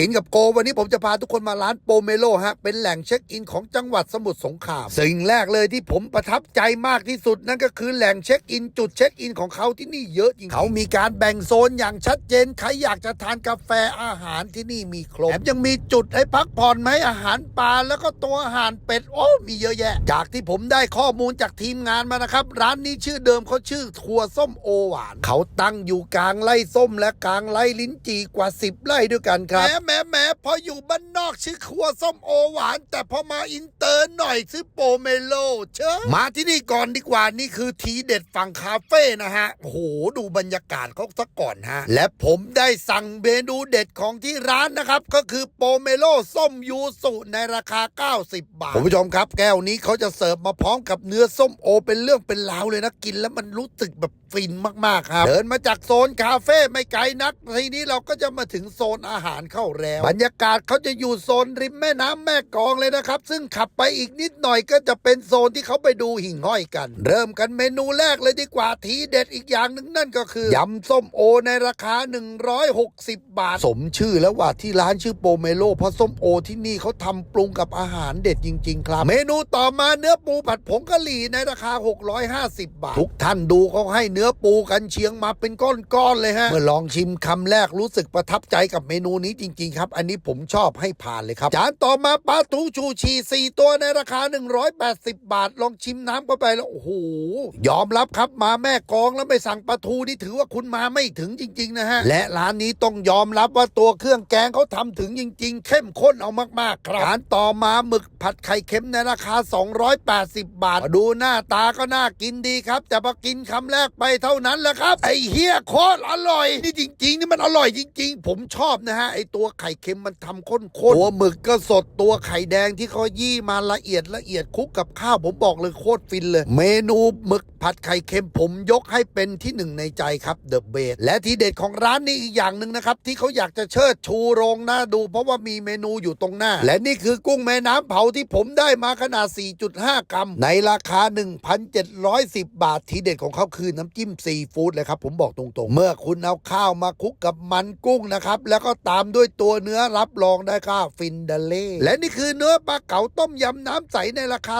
กินกับโกวันนี้ผมจะพาทุกคนมาร้านโปเมโลฮะ เป็นแหล่งเช็คอินของจังหวัดสมุทรสงคราม สิ่งแรกเลยที่ผมประทับใจมากที่สุดนั่นก็คือแหล่งเช็คอินจุดเช็คอินของเขาที่นี่เยอะจริงเขามีการแบ่งโซนอย่างชัดเจนใครอยากจะทานกาแฟอาหารที่นี่มีครบแถมยังมีจุดให้พักผ่อนไหมอาหารปลาแล้วก็ตัวอาหารเป็ดโอ้มีเยอะแยะ จากที่ผมได้ข้อมูลจากทีมงานมานะครับ ร้านนี้ชื่อเดิมเขาชื่อครัวส้มโอหวาน เขาตั้งอยู่กลางไร่ส้มและกลางไร่ลิ้นจี่กว่า 10 ไร่ด้วยกันครับแหมแหมแหมพออยู่บ้านนอกชื่อครัวส้มโอหวาน แต่พอมาอินเตอร์หน่อยชื่อโปเมโลเชอะมาที่นี่ก่อนดีกว่านี่คือทีเด็ดฝั่งคาเฟ่นะฮะโอ้โหดูบรรยากาศเขาซะก่อนฮะ และผมได้สั่งเมนูเด็ดของที่ร้านนะครับ ก็คือโปเมโลส้มยูสุในราคา 90 บาทคุณผู้ชมครับแก้วนี้เขาจะเสิร์ฟมาพร้อมกับเนื้อส้มโอเป็นเรื่องเป็นราวเลยนะกินแล้วมันรู้สึกแบบฟินมากๆครับเดินมาจากโซนคาเฟ่ไม่ไกลนักทีนี้เราก็จะมาถึงโซนอาหารเข้าแล้ว บรรยากาศเขาจะอยู่โซนริมแม่น้ำแม่กองเลยนะครับ ซึ่งขับไปอีกนิดหน่อยก็จะเป็นโซนที่เขาไปดูหิ่งห้อยกัน เริ่มกันเมนูแรกเลยดีกว่าทีเด็ดอีกอย่างหนึ่งนั่นก็คือยำส้มโอในราคา 160 บาท สมชื่อแล้วว่าที่ร้านชื่อโปเมโลเพราะส้มโอที่นี่เขาทำปรุงกับอาหารเด็ดจริง ๆ ครับ เมนูต่อมาเนื้อปูผัดผงกะหรี่ในราคา 650 บาท ทุกท่านดูเขาให้เนื้อปูกันเชียงมาเป็นก้อนๆเลยฮะเมื่อลองชิมคำแรกรู้สึกประทับใจกับเมนูนี้จริงๆ ครับ อันนี้ผมชอบให้ผ่านเลยครับ จานต่อมาปลาทูชูชี 4 ตัวในราคา 180 บาท ลองชิมน้ำเข้าไปแล้ว โอ้โห ยอมรับครับมาแม่กองแล้วไม่สั่งปลาทูนี่ถือว่าคุณมาไม่ถึงจริง ๆ นะฮะ และร้านนี้ต้องยอมรับว่าตัวเครื่องแกงเขาทำถึงจริง ๆ เข้มข้นเอามากๆครับจานต่อมาหมึกผัดไข่เค็มในราคา 280 บาท ดูหน้าตาก็น่ากินดีครับ แต่พอกินคำแรกไปเท่านั้นแหละครับไอ้เฮียโคตรอร่อย นี่จริง ๆ นี่มันอร่อยจริง ๆ ผมชอบนะฮะไอ้ตัวไข่เค็มมันทำข้นๆตัวหมึกก็สดตัวไข่แดงที่เขายี่มาละเอียดละเอียดคลุกกับข้าวผมบอกเลยโคตรฟินเลย เมนูหมึกผัดไข่เค็มผมยกให้เป็นที่หนึ่งในใจครับเดอะเบสและที่เด็ดของร้านนี้อีกอย่างหนึ่งนะครับ ที่เขาอยากจะเชิดชูโรงหน้าดู เพราะว่ามีเมนูอยู่ตรงหน้า และนี่คือกุ้งแม่น้ำเผาที่ผมได้มาขนาด 4.5 กรัม ในราคา 1,710 บาท ทีเด็ดของเขาคือน้ำจิ้มซีฟู้ดเลยครับผมบอกตรงๆ เมื่อคุณเอาข้าวมาคลุกกับมันกุ้งนะครับแล้วก็ตามด้วยตัวเนื้อรับรองได้ค่าฟินเดเล่และนี่คือเนื้อปลาเก๋าต้มยำน้ำใสในราคา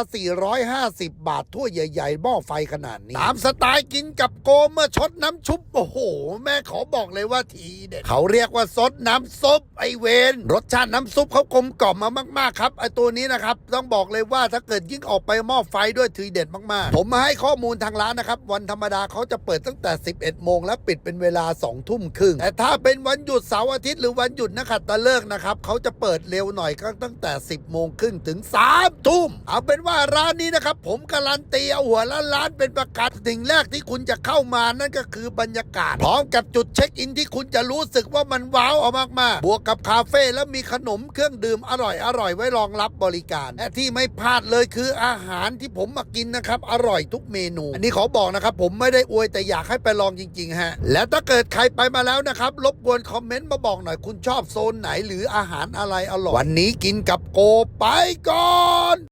450 บาทถ้วยใหญ่ๆหม้อไฟขนาดนี้ตามสไตล์กินกับโกเมื่อชดน้ำชุบโอ้โห แม่ขอบอกเลยว่าทีเด็ดเขาเรียกว่าซดน้ำซุปไอเวนรสชาติน้ำซุปเขากลมกล่อมมามากๆครับไอตัวนี้นะครับต้องบอกเลยว่าถ้าเกิดยิ่งออกไปหม้อไฟด้วยทีเด็ดมากๆ ผมมาให้ข้อมูลทางร้านนะครับ วันธรรมดาเขาจะเปิดตั้งแต่ 11โมงและปิดเป็นเวลา2ทุ่มครึ่งแต่ถ้าเป็นวันหยุดเสาร์อาทิตย์หรือวันหยุดนักขัดตฤกษ์นะครับเขาจะเปิดเร็วหน่อยก็ตั้งแต่ 10โมงครึ่งถึง3ทุ่มเอาเป็นว่าร้านนี้นะครับ ผมการันตีเอาหัวละล้านเป็นประกาศสิ่งแรกที่คุณจะเข้ามานั่นก็คือบรรยากาศ พร้อมกับจุดเช็คอินที่คุณจะรู้สึกว่ามันว้าวเอามากๆ บวกกับคาเฟ่แล้วมีขนมเครื่องดื่มอร่อยอร่อยไว้รองรับบริการและที่ไม่พลาดเลยคืออาหารที่ผมมากินนะครับ อร่อยทุกเมนู อันนี้ขอบอกนะครับ ผมไม่ได้อวยแต่อยากให้ไปลองจริงๆฮะและถ้าเกิดใครไปมาแล้วนะครับรบกวนคอมเมนต์มาบอกหน่อยคุณชอบโซนไหนหรืออาหารอะไรอร่อย วันนี้กินกับโกไปก่อน